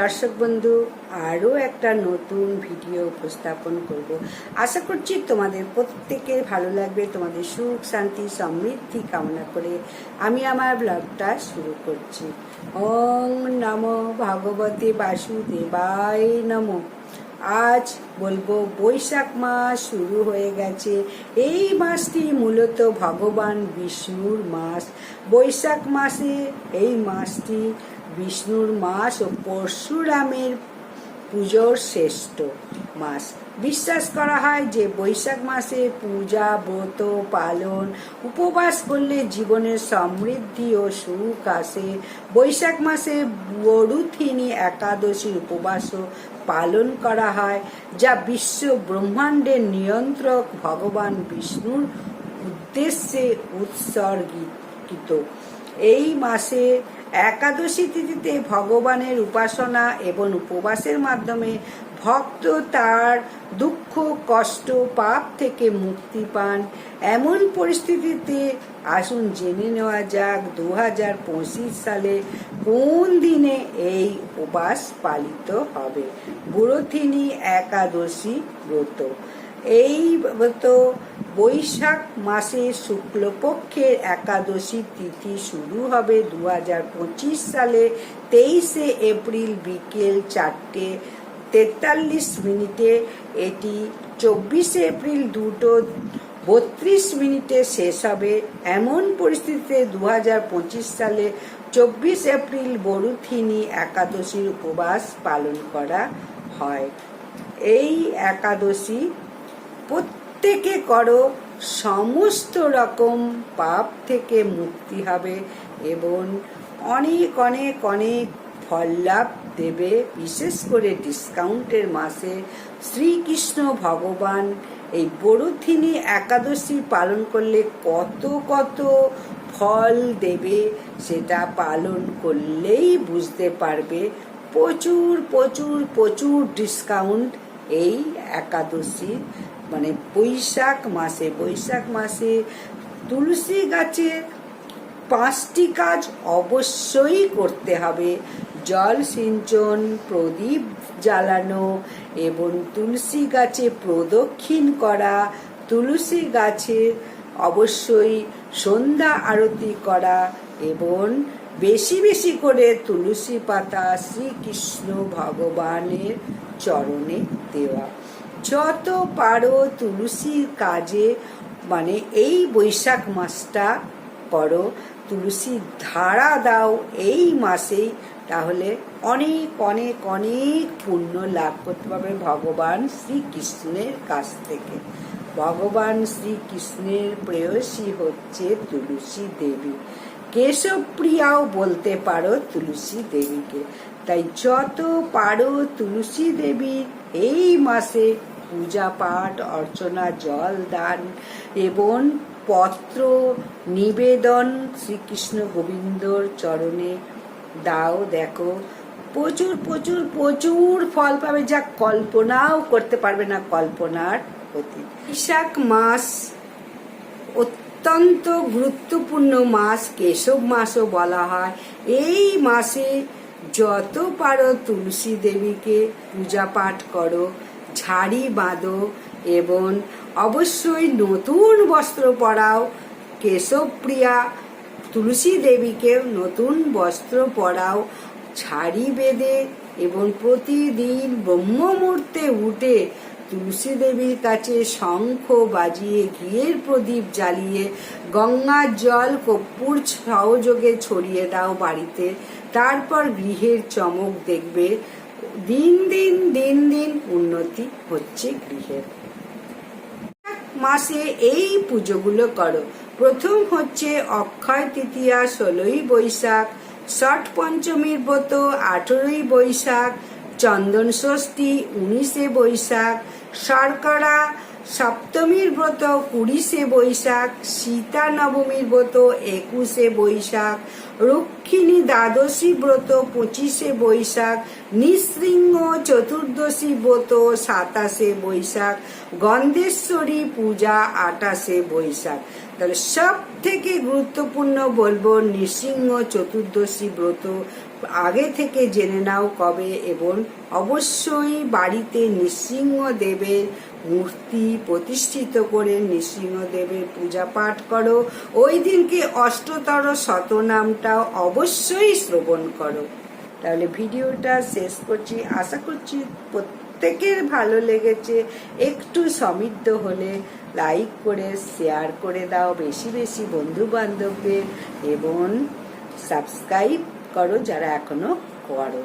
দর্শক বন্ধু, আরও একটা নতুন ভিডিও উপস্থাপন করব। আশা করছি তোমাদের প্রত্যেকের ভালো লাগবে, তোমাদের সুখ, শান্তি, সমৃদ্ধি কামনা করে আমি আমার ব্লগটা শুরু করছি। ওং নম ভগবতে বাসুদেবায় নম। আজ বলব বৈশাখ মাস শুরু হয়ে গেছে। এই মাসটি মূলত ভগবান বিষ্ণুর মাস। বৈশাখ মাসে এই মাসটি বিষ্ণুর মাস ও পরশুরামের পুজোর শ্রেষ্ঠ মাস। বিশ্বাস করা হয় যে বৈশাখ মাসে পূজা, ব্রত, পালন, উপবাস করলে জীবনের সমৃদ্ধি ও সুখ আসে। বৈশাখ মাসে বড়ুথিনী একাদশীর উপবাসও পালন করা হয়, যা বিশ্ব ব্রহ্মাণ্ডের নিয়ন্ত্রক ভগবান বিষ্ণুর উদ্দেশ্যে উৎসর্গিত এই মাসে একাদশী তিথিতে ভগবানের উপাসনা এবং উপবাসের মাধ্যমে ভক্ত তার দুঃখ, কষ্ট, পাপ থেকে মুক্তি পান। এমন পরিস্থিতিতে আসুন জেনে নেওয়া যাক দু হাজার পঁচিশ সালে কোন দিনে এই উপবাস পালিত হবে। বুড়োথিনী একাদশী ব্রত। এই ব্রত বৈশাখ মাসের শুক্লপক্ষের একাদশী তিথি শুরু হবে দু হাজার পঁচিশ সালে তেইশে এপ্রিল বিকেল চারটে তেতাল্লিশ মিনিটে। এটি চব্বিশে এপ্রিল দুটো বত্রিশ মিনিটে শেষ হবে। এমন পরিস্থিতিতে দু হাজার পঁচিশ সালে চব্বিশ এপ্রিল বরুথিনী একাদশীর উপবাস পালন করা হয়। এই একাদশী প্রত্যেকে করো, সমস্ত রকম পাপ থেকে মুক্তি হবে এবং অনেক অনেক অনেক ফল লাভ দেবে, বিশেষ করে ডিসকাউন্টের মাসে শ্রীকৃষ্ণ ভগবান। এই বড়ুথিনী একাদশী পালন করলে কত কত ফল দেবে সেটা পালন করলেই বুঝতে পারবে। প্রচুর প্রচুর প্রচুর ডিসকাউন্ট এই একাদশী মানে বৈশাখ মাসে বৈশাখ মাসে তুলসী গাছের পাঁচটি কাজ অবশ্যই করতে হবে। জল সিঞ্চন, প্রদীপ জ্বালানো এবং তুলসী গাছে প্রদক্ষিণ করা। তুলসী গাছে অবশ্যই সন্ধ্যা আরতি করা এবং বেশি বেশি করে তুলসী পাতা শ্রীকৃষ্ণ ভগবানের চরণে দেওয়া। যত পারো তুলসীর কাজে মানে এই বৈশাখ মাসটা করো তুলসীর ধারা দাও এই মাসেই, তাহলে অনেক অনেক অনেক পুণ্য লাভ করতে পারবে ভগবান শ্রীকৃষ্ণের কাছ থেকে। ভগবান শ্রীকৃষ্ণের প্রেয়সী হচ্ছে তুলসী দেবী। কেশবপ্রিয়াও বলতে পারো তুলসী দেবীকে। তাই যত পারো তুলসী দেবীর এই মাসে পূজা পাঠ, অর্চনা, জল দান এবং পত্র, নিবেদন শ্রীকৃষ্ণ গোবিন্দর চরণে দাও, দেখো। প্রচুর প্রচুর প্রচুর ফল পাবে যা কল্পনাও করতে পারবে না কল্পনার অতীত। বৈশাখ মাস অত্যন্ত গুরুত্বপূর্ণ মাস, কেশব মাসও বলা হয়। এই মাসে যত পারো তুলসী দেবীকে পূজা পাঠ করো, ঝাড়ি বাঁধো এবং অবশ্যই নতুন বস্ত্র পরাও। কেশবপ্রিয়া, তুলসী দেবীকে নতুন বস্ত্র পরাও। ছাড়ি বেঁধে এবং প্রতিদিন ব্রহ্ম মুহূর্তে উঠে তুলসী দেবীর কাছে শঙ্খ বাজিয়ে ঘিয়ের প্রদীপ জ্বালিয়ে গঙ্গার জল কর্পূর সহযোগে ছড়িয়ে দাও বাড়িতে। তারপর গৃহের চমক দেখবে। দিন দিন দিন দিন উন্নতি হচ্ছে গৃহের। মাসে এই পুজোগুলো করো। প্রথম হচ্ছে অক্ষয় তৃতীয়া, ষোলোই বৈশাখ, ষট পঞ্চমীর ব্রত, আঠেরোই বৈশাখ, চন্দন ষষ্ঠী, উনিশে বৈশাখ শর্করা, সপ্তমীর ব্রত, কুড়িশে বৈশাখ, সীতা নবমীর ব্রত, একুশে বৈশাখ, রক্ষিণী দ্বাদশী ব্রত, পঁচিশে বৈশাখ নৃসিংহ চতুর্দশী ব্রত, সাতাশে বৈশাখ, গন্ধেশ্বরী পূজা আটাশে বৈশাখ। তাহলে সব থেকে গুরুত্বপূর্ণ বলব নৃসিংহ চতুর্দশী ব্রত আগে থেকে জেনে নাও কবে এবং অবশ্যই বাড়িতে নৃসিংহদেবের মূর্তি প্রতিষ্ঠিত করে নৃসিংহদেবের পূজা পাঠ করো। ওই দিনকে অষ্টতর শতনামটাও অবশ্যই শ্রবণ করো। তাহলে ভিডিওটা শেষ করছি। আশা করছি প্রত্যেকের ভালো লেগেছে। একটু সমৃদ্ধ হলে লাইক করে, শেয়ার করে দাও। বেশি বেশি বন্ধু বান্ধবদের এবং সাবস্ক্রাইব করো যারা এখনও করো